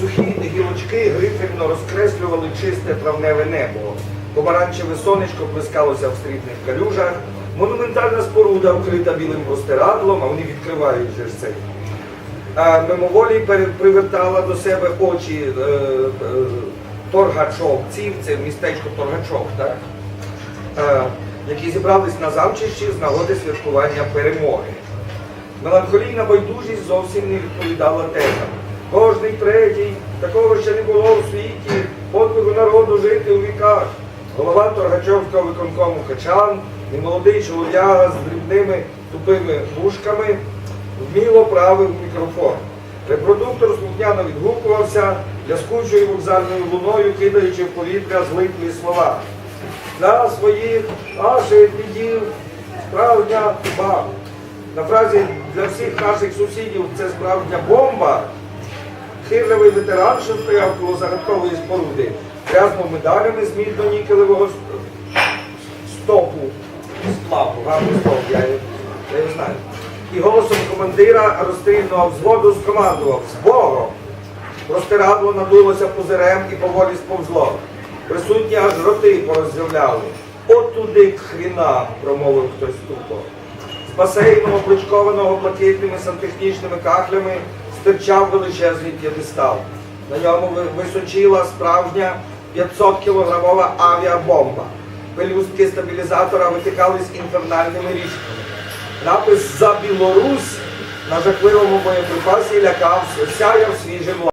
Сухі гілочки грифельно розкреслювали чисте травневе небо. Помаранчеве сонечко плескалося в стрітних калюжах. Монументальна споруда вкрита білим простирадлом, а вони відкривають же. А мимоволі привертала до себе очі е, е, торгачовців, це містечко Торгачов, так? Е, які зібрались на замчищі з нагоди святкування перемоги. Меланхолійна байдужість зовсім не відповідала тезам. Кожний третій, такого ще не було у світі, подвигу народу жити у віках. Голова Торгачовського виконкому Качан і молодий чолов'яга з дрібними тупими вушками вміло правив мікрофон. Репродуктор слухняно відгукувався, ляскучою вокзальною луною, кидаючи в повітря злиплі слова. Для своїх наших дідів справжня баба. На фразі для всіх наших сусідів це справжня бомба. Хирливий ветеран, що стояв коло загадкової споруди, тряснув медалями з мідно-нікелевого стопу. Сплаву, гарний стоп, я, його- знаю. І голосом командира розстрільного взводу скомандував з Богом. Надулося пузирем і поволі сповзло. Присутні аж роти пороззявляли. От туди к хрінам, промовив хтось тупо. З басейну, обличкованого блакитними сантехнічними кахлями, стирчав величезний п'єдестал. На ньому височила справжня 500-кілограмова авіабомба. Пелюстки стабілізатора витикали з інфернальними річками. Напис за Білорусь на жахливому боєприпасі лякав, сяяв свіжим